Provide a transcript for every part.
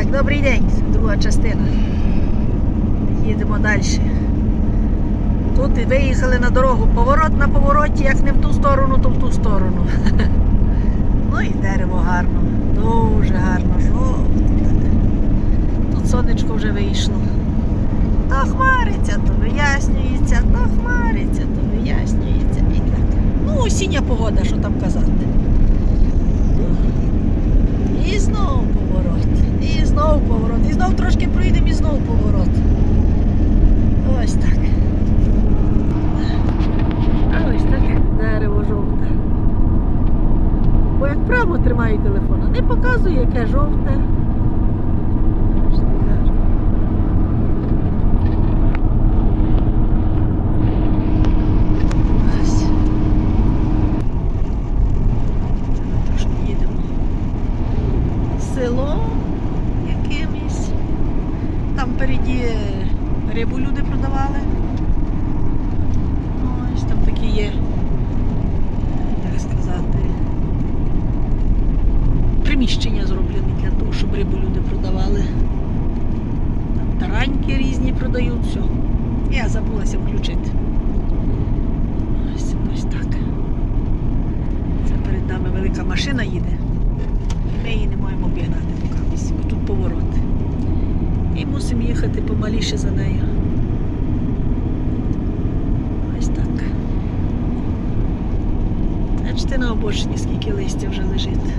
Так, добрий день, друга частина. Їдемо далі. Тут виїхали на дорогу. Поворот на повороті, як не в ту сторону, то в ту сторону. Ну і дерево гарно, дуже гарно, жовте таке. Тут сонечко вже вийшло. То хмариться, то вияснюється, то хмариться, то вияснюється. І так. Ну, осіння погода, що там казати. І знову поворот. І знову поворот. І знову трошки проїдемо і знову поворот. Ось так. А ось так дерево жовте. Бо як право тримаю телефон, а не показує, яке жовте. Ось так гарно. Ось. Трошки їдемо село якимось. Там впереді рибу люди продавали. Ось там такі є, як сказати, приміщення зроблені для того, щоб рибу люди продавали. Там тараньки різні продають, все. Я забулася включити. Ось, ось так. Це перед нами велика машина їде. Ми її не маємо обігнати поки, бо тут поворот. І мусимо їхати помаліше за нею. Ось так. Бачите на обочині, скільки листя вже лежить.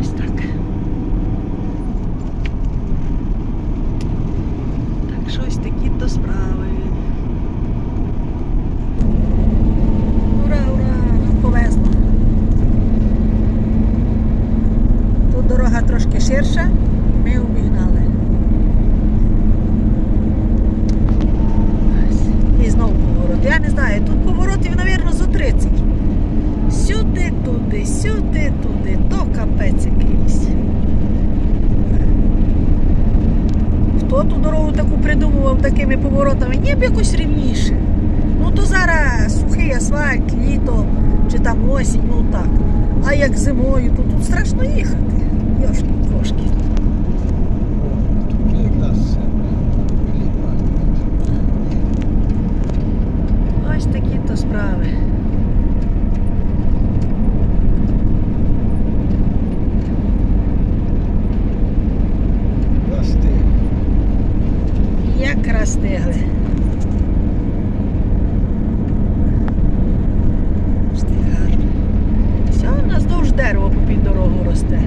Ось так. Так що ось такі то справи. Ура, ура! Нам повезло. Тут дорога трошки ширша, і ми обігнали. Ось. І знову поворот. Я не знаю, тут поворотів, мабуть, зо 30. Сюди, туди, сюди, туди, то капець якийсь. Хто ту дорогу таку такими поворотами? Ні б якось рівніше. Ну то зараз сухий асфальт, літо чи там осінь, ну так. А як зимою, то тут страшно їхати. Йошки ліпа. Ось такі то справи. Рости. Якраз стигли. Ось так гарно. Все, у нас довж дерево попід дорогу росте.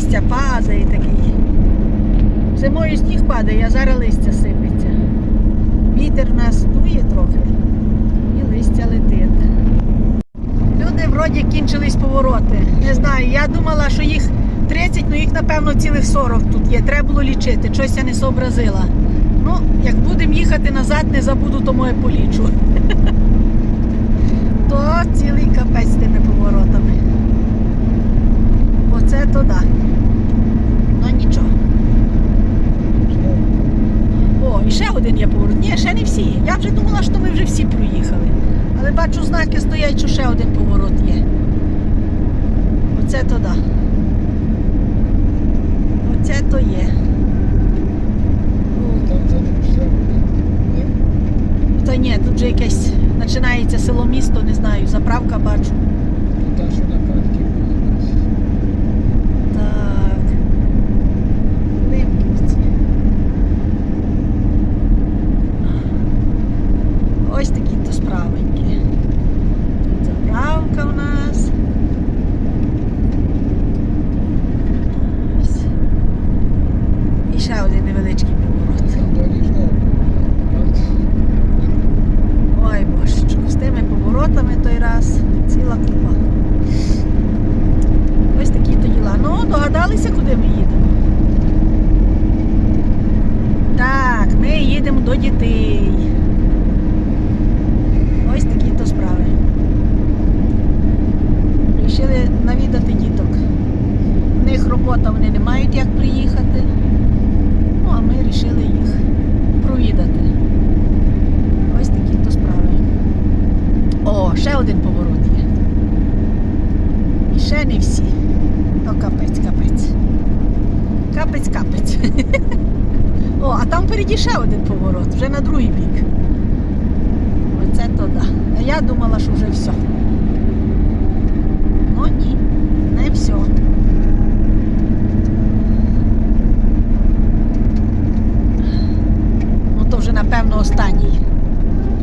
Листя падає такий. Зимою сніг падає, а зараз листя сипеться. Вітер нас дує трохи і листя летить. Люди вроді кінчились повороти. Не знаю, я думала, що їх 30, ну їх напевно цілих 40 тут є. Треба було лічити, щось я не сообразила. Ну, як будемо їхати назад, не забуду, то моє полічу. То цілий капець з тими поворотами. Оце то да. Ну нічого. О, і ще один є поворот. Ні, ще не всі. Я вже думала, що ми вже всі проїхали. Але бачу, знаки стоять, що ще один поворот є. Оце то да. Оце то є. Там це? Та ні, тут же якесь починається село місто, не знаю, заправка бачу. Та, що на карті була. Так. Лимківці. Ось такі то справенькі. Тут заправка у нас. Ось. І ще один невеличкий поворот. Там далі знову. Ой божечко, з тими поворотами той раз ціла купа. Ось такі то діла. Ну, догадалися, куди ми їдемо? Так, ми їдемо до дітей. Ось такі то справи. Рішили навідати діток. В них робота, вони не мають як приїхати. Ну, а ми вирішили їх провідати. Ось такі то справи. О, ще один поворот є. Ще не всі. То капець, капець. Капець, капець. О, а там впереді ще один поворот, вже на другий бік. Оце то да. А я думала, що вже все. Ну ні, не все. Ну то вже напевно останній.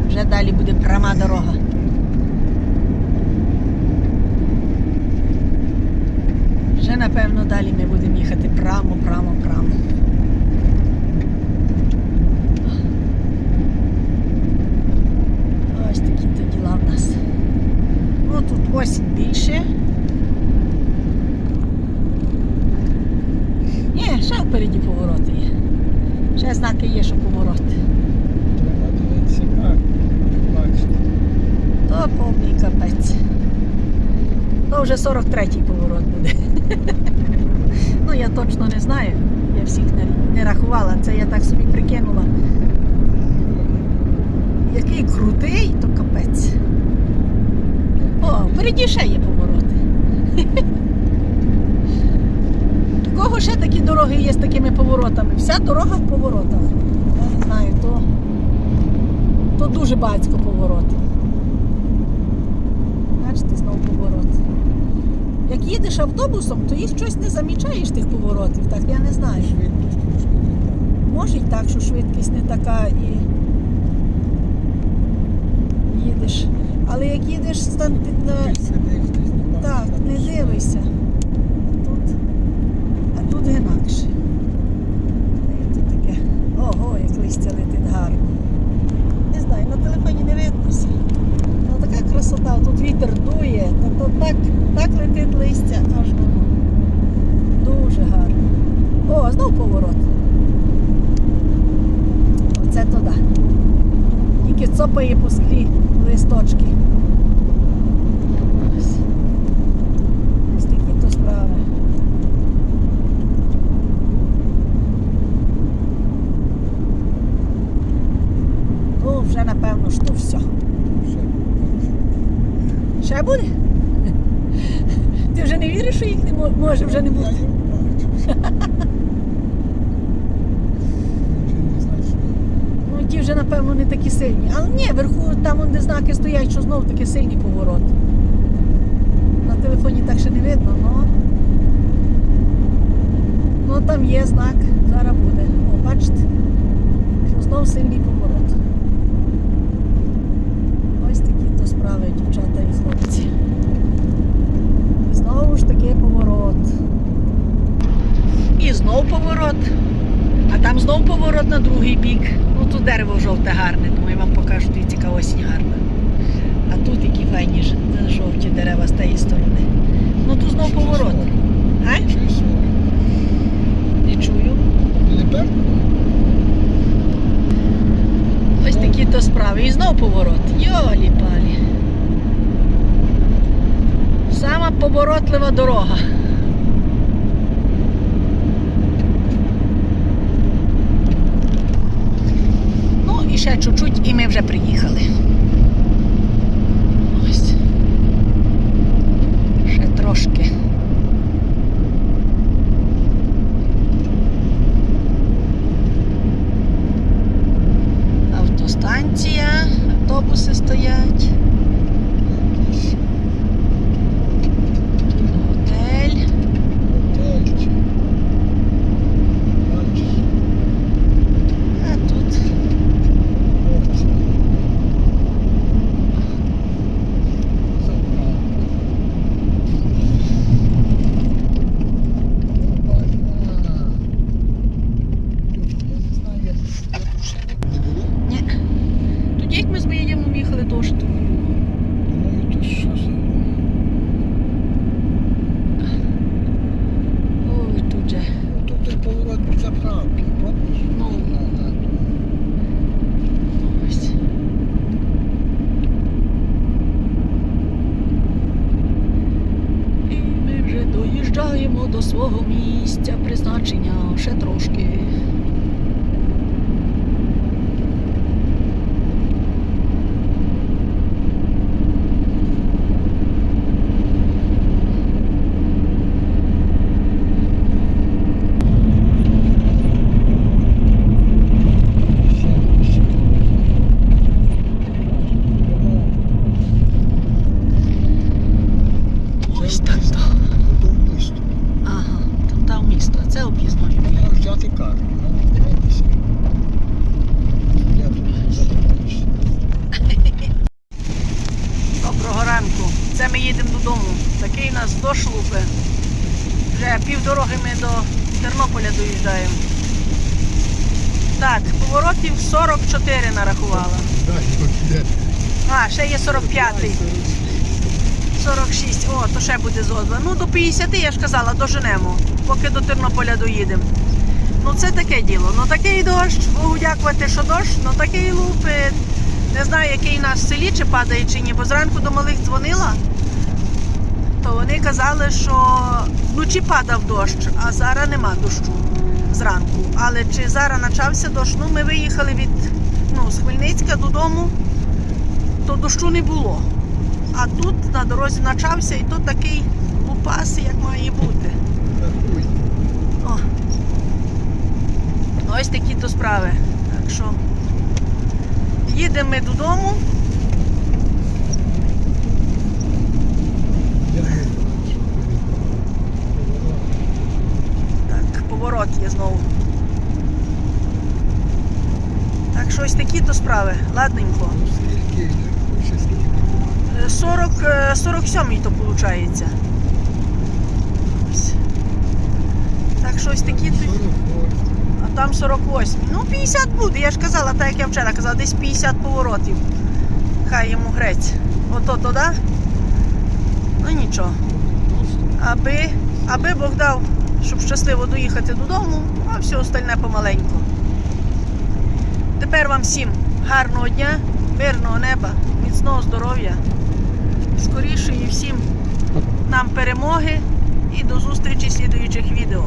Вже далі буде пряма дорога. Вже напевно далі ми будемо їхати прямо, прямо, прямо. Ось такі то діла в нас. Осінь більше. Ні, ще впереді повороти є. Ще знаки є, що повороти. То повний капець. То вже 43-й поворот буде. ну я точно не знаю. Я всіх не, не рахувала. Це я так собі прикинула. Який крутий, то капець. О, впереді ще є повороти. У кого ще такі дороги є з такими поворотами? Вся дорога в поворотах. Я не знаю, то, то дуже багатько поворотів. Бачите, знову поворот. Як їдеш автобусом, то їх щось не замічаєш тих поворотів, так я не знаю. Може й так, що швидкість не така і їдеш. Але як їдеш стан... на... Десь не так, не що. дивишся. А тут, а тут інакше. Тут таке. Ого, як листя летить гарно. Не знаю, на телефоні не видно все. Ну така красота, тут вітер дує, то, то так, так летить листя, аж воно. Дуже гарно. О, знов поворот. Оце туди. Тільки цопає по склі листочки. Ось. Такі то справи. Ну, вже напевно, що. Все. Ще буде? Ти вже не віриш, що їх не може вже не бути? їх бачу. Вже не знаю, що я- Ну, ті вже, напевно, не такі сильні. Але ні, вверху, там, де знаки стоять, що знов таки сильний поворот. На телефоні так ще не видно, але. Ну там є знак, зараз буде. О, бачите? Що знов сильний поворот. Ось такі то справи, дівчата і хлопці. І знову ж таки поворот. І знов поворот. А там знов поворот на другий бік. Тут дерево жовте гарне, тому я вам покажу, дивіться, яка осінь гарна. А тут які файні жовті дерева з тієї сторони. Ну тут знов поворот. А? Не чую. Ось такі то справи. І знов поворот. Йолі палі. Сама поворотлива дорога. Ну і ще чуть-чуть, і ми вже приїхали. Ось. Ще трошки. Автостанція, автобуси стоять. Якийсь Тут готель. готельчик. Бачиш? А тут Ось. Заправка. Опа-на. Я не знаю, як я тут ще не було. Ні. Тоді як ми з моєю їхали, то ж тут не було. Думаю, тут що за Ой, тут же. Ну, Тут є поворот від заправки, помниш? Ну. На- на ту. Ось. І ми вже доїжджаємо до свого місця призначення ще трошки. Доброго ранку. Це ми їдемо додому. Такий нас дощ лупи. Вже півдороги ми до Тернополя доїжджаємо. Так, поворотів 44 нарахувала. А, ще є 45-й. 46. О, то ще буде зодва. Ну, до 50, я ж казала, доженемо, поки до Тернополя доїдемо. Ну, це таке діло. Ну такий дощ, Богу дякувати, що дощ, ну такий лупить. Не знаю, який нас в селі, чи падає, чи ні, бо зранку до малих дзвонила, то вони казали, що вночі падав дощ, а зараз нема дощу зранку. Але чи зараз почався дощ? Ну, ми виїхали від ну, з Хмельницька додому, то дощу не було. А тут на дорозі почався і то такий лупас, як має бути. О. Ось такі то справи. Так що їдемо ми додому. Я не бачу. Поворот. Є знову. Так що ось такі то справи. Ладненько. Ну, скільки, я рахую, ще скільки. Е, 40, е, 47 то виходить. Ось. Так що ось такі то. 48. А там 48. Ну, 50 буде. Я ж казала, так як я вчора казала, десь 50 поворотів. Хай йому грець. Ото то, да? Ну нічого. Аби, аби Бог дав, щоб щасливо доїхати додому, а все остальне помаленьку. Тепер вам всім гарного дня, мирного неба, міцного здоров'я, скорішої всім нам перемоги і до зустрічі в слідуючих відео.